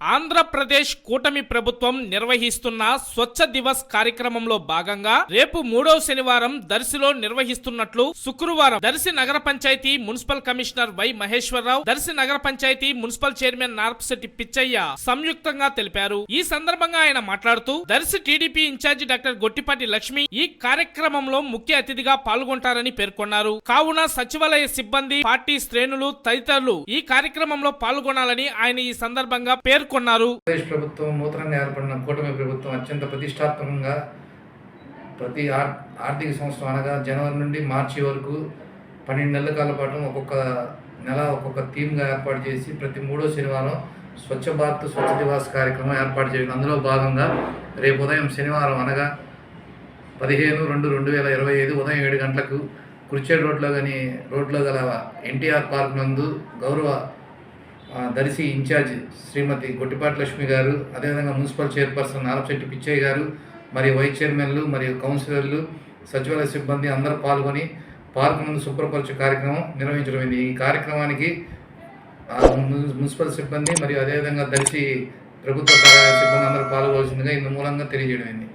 ఆంధ్రప్రదేశ్ కూటమి ప్రభుత్వం నిర్వహిస్తున్న స్వచ్ఛ దివస్ కార్యక్రమంలో భాగంగా రేపు మూడవ శనివారం దర్శిలో నిర్వహిస్తున్నట్లు శుక్రవారం దర్శి నగర panchayat municipal commissioner Y Maheswararao Darsi నగర పంచాయతీ మున్సిపల్ చైర్మన్ నార్పశెట్టి పిచ్చయ్య సంయుక్తంగా తెలిపారు. ఈ సందర్భంగా ఆయన మాట్లాడుతూ Darsi TDP incharge doctor Gottipati Lakshmi ఈ కార్యక్రమంలో ముఖ్య అతిథిగా పాల్గొంటారని పేర్కొన్నారు. కావున సచివాలయ సిబ్బంది పార్టీ శ్రేణులు తదితరులు ఈ కార్యక్రమంలో పాల్గొనాలని ఆయన ఈ సందర్భంగా పేర్కొన్నారు పేర్కొన్నారు. ప్రభుత్వం నూతనంగా ఏర్పడిన కూటమి ప్రభుత్వం అత్యంత ప్రతిష్టాత్మకంగా ప్రతి ఆర్ ఆర్థిక సంవత్సరం అనగా జనవరి నుండి మార్చి వరకు పన్నెండు నెలల కాల పాటు ఒక్కొక్క నెల ఒక్కొక్క థీమ్గా ఏర్పాటు చేసి ప్రతి మూడో శనివారం స్వచ్ఛ భారత్ స్వచ్ఛ దివాస్ కార్యక్రమం ఏర్పాటు చేయడం. అందులో భాగంగా రేపు ఉదయం శనివారం అనగా పదిహేను రెండు రెండు వేల ఇరవై ఐదు ఉదయం ఏడు గంటలకు కుర్చేడు రోడ్లో కానీ రోడ్లో గల ఎన్టీఆర్ పార్క్ నందు గౌరవ దర్శి ఇన్ఛార్జ్ శ్రీమతి గొట్టిపాటి లక్ష్మి గారు అదేవిధంగా మున్సిపల్ చైర్పర్సన్ నారపశెట్టి పిచ్చయ్య గారు మరియు వైస్ చైర్మన్లు మరియు కౌన్సిలర్లు సచివాలయ సిబ్బంది అందరూ పాల్గొని పార్కు ముందు శుభ్రపరచు కార్యక్రమం నిర్వహించడమైంది ఈ కార్యక్రమానికి మున్సిపల్ సిబ్బంది మరియు అదేవిధంగా దర్శి ప్రభుత్వ కార్యాలయ సిబ్బంది అందరూ పాల్గొవలసిందిగా ఇందు మూలంగా తెలియజేయడమైంది